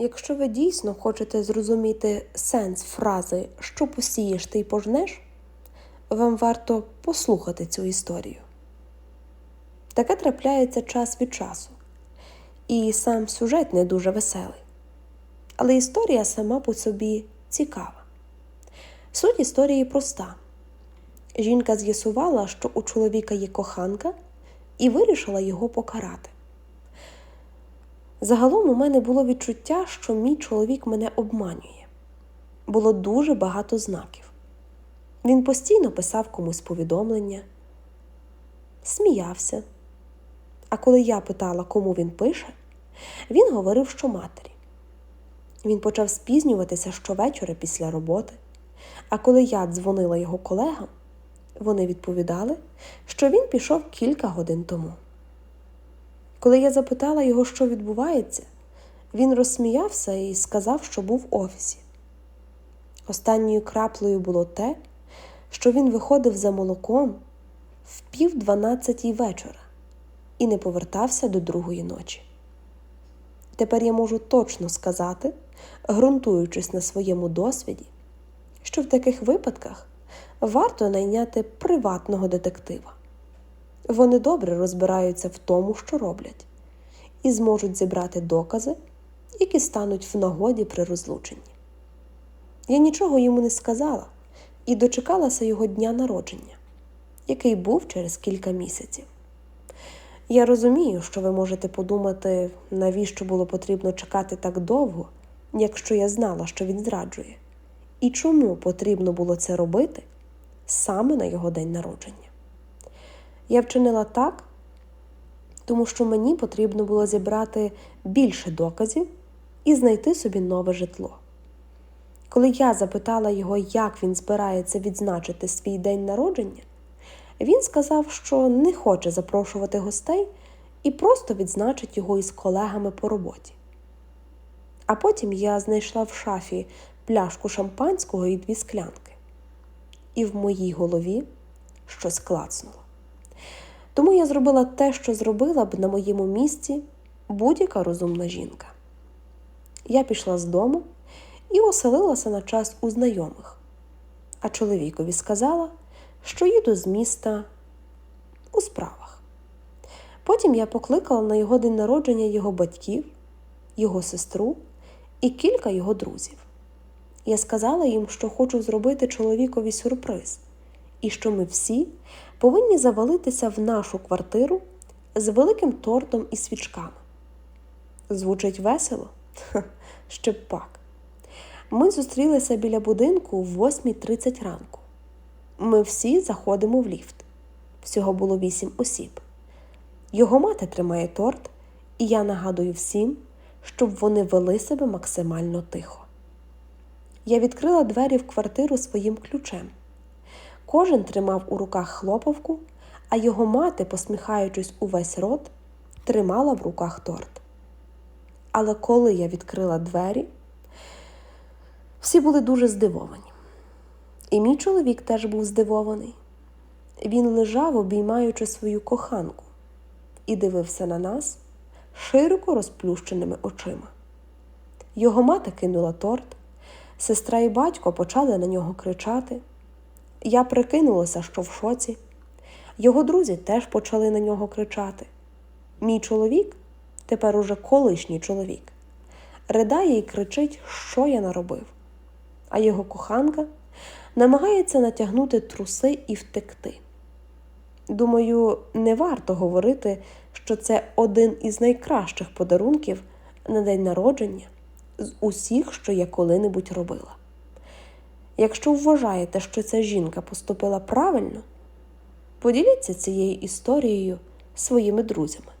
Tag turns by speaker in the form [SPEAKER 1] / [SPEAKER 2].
[SPEAKER 1] Якщо ви дійсно хочете зрозуміти сенс фрази що посієш, ти й пожнеш, вам варто послухати цю історію. Таке трапляється час від часу, і сам сюжет не дуже веселий. Але історія сама по собі цікава. Суть історії проста. Жінка з'ясувала, що у чоловіка є коханка, і вирішила його покарати. Загалом у мене було відчуття, що мій чоловік мене обманює. Було дуже багато знаків. Він постійно писав комусь повідомлення, сміявся. А коли я питала, кому він пише, він говорив, що матері. Він почав спізнюватися щовечора після роботи. А коли я дзвонила його колегам, вони відповідали, що він пішов кілька годин тому. Коли я запитала його, що відбувається, він розсміявся і сказав, що був в офісі. Останньою краплею було те, що він виходив за молоком в пів дванадцятій вечора і не повертався до другої ночі. Тепер я можу точно сказати, ґрунтуючись на своєму досвіді, що в таких випадках варто найняти приватного детектива. Вони добре розбираються в тому, що роблять, і зможуть зібрати докази, які стануть в нагоді при розлученні. Я нічого йому не сказала і дочекалася його дня народження, який був через кілька місяців. Я розумію, що ви можете подумати, навіщо було потрібно чекати так довго, якщо я знала, що він зраджує, і чому потрібно було це робити саме на його день народження. Я вчинила так, тому що мені потрібно було зібрати більше доказів і знайти собі нове житло. Коли я запитала його, як він збирається відзначити свій день народження, він сказав, що не хоче запрошувати гостей і просто відзначить його із колегами по роботі. А потім я знайшла в шафі пляшку шампанського і дві склянки. І в моїй голові щось клацнуло. Тому я зробила те, що зробила б на моєму місці будь-яка розумна жінка. Я пішла з дому і оселилася на час у знайомих, а чоловікові сказала, що їду з міста у справах. Потім я покликала на його день народження його батьків, його сестру і кілька його друзів. Я сказала їм, що хочу зробити чоловікові сюрприз, і що ми всі повинні завалитися в нашу квартиру з великим тортом і свічками. Звучить весело? Ха, ще пак. Ми зустрілися біля будинку в 8.30 ранку. Ми всі заходимо в ліфт. Всього було вісім осіб. Його мати тримає торт, і я нагадую всім, щоб вони вели себе максимально тихо. Я відкрила двері в квартиру своїм ключем. Кожен тримав у руках хлопавку, а його мати, посміхаючись увесь рот, тримала в руках торт. Але коли я відкрила двері, всі були дуже здивовані. І мій чоловік теж був здивований. Він лежав, обіймаючи свою коханку, і дивився на нас широко розплющеними очима. Його мати кинула торт, сестра і батько почали на нього кричати. Я прикинулася, що в шоці. Його друзі теж почали на нього кричати. Мій чоловік, тепер уже колишній чоловік, ридає і кричить, що я наробив. А його коханка намагається натягнути труси і втекти. Думаю, не варто говорити, що це один із найкращих подарунків на день народження з усіх, що я коли-небудь робила. Якщо вважаєте, що ця жінка поступила правильно, поділіться цією історією своїми друзями.